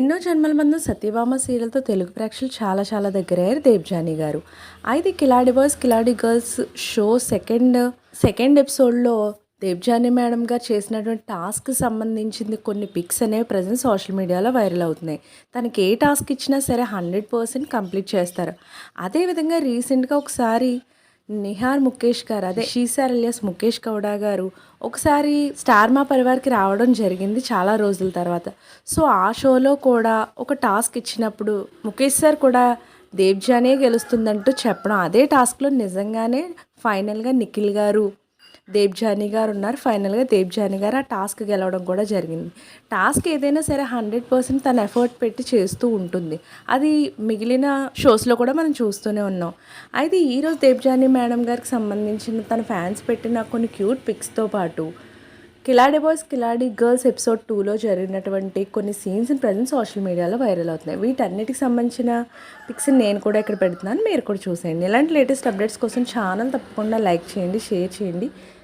ఎన్నో జన్మల మందు సత్యభామ సీరియల్తో తెలుగు ప్రేక్షకులు చాలా చాలా దగ్గరయ్యారు దేవ్జాని గారు. అయితే Khiladi boys Khiladi girls show second second ఎపిసోడ్లో దేవ్జాని మేడం గారు చేసినటువంటి టాస్క్ సంబంధించింది కొన్ని పిక్స్ అనేవి ప్రజెంట్ సోషల్ మీడియాలో వైరల్ అవుతున్నాయి. తనకి ఏ టాస్క్ ఇచ్చినా సరే హండ్రెడ్ పర్సెంట్ కంప్లీట్ చేస్తారు. అదేవిధంగా రీసెంట్గా ఒకసారి నిహార్ ముఖేష్ గారు అదే షీసార్ అలియాస్ ముఖేష్ గౌడ గారు ఒకసారి స్టార్ మా పరివార్కి రావడం జరిగింది చాలా రోజుల తర్వాత. సో ఆ షోలో కూడా ఒక టాస్క్ ఇచ్చినప్పుడు ముఖేష్ సార్ కూడా దేవ్జానే గెలుస్తుందంటూ చెప్పడం అదే టాస్క్లో నిజంగానే ఫైనల్గా నిఖిల్ గారు దేవ్జాని గారు ఉన్నారు ఫైనల్గా దేవ్జాని గారు ఆ టాస్క్ గెలవడం కూడా జరిగింది. టాస్క్ ఏదైనా సరే హండ్రెడ్ పర్సెంట్ తన ఎఫర్ట్ పెట్టి చేస్తూ ఉంటుంది. అది మిగిలిన షోస్లో కూడా మనం చూస్తూనే ఉన్నాం. అయితే ఈరోజు దేవ్జాని మేడం గారికి సంబంధించిన తన ఫ్యాన్స్ పెట్టిన కొన్ని క్యూట్ పిక్స్తో పాటు Khiladi boys Khiladi girls episode టూలో జరిగినటువంటి కొన్ని సీన్స్ ప్రజెంట్ సోషల్ మీడియాలో వైరల్ అవుతున్నాయి. వీటన్నిటికి సంబంధించిన పిక్స్ని నేను కూడా ఇక్కడ పెడుతున్నాను. మీరు కూడా చూసేయండి. ఇలాంటి లేటెస్ట్ అప్డేట్స్ కోసం ఛానల్ తప్పకుండా లైక్ చేయండి షేర్ చేయండి.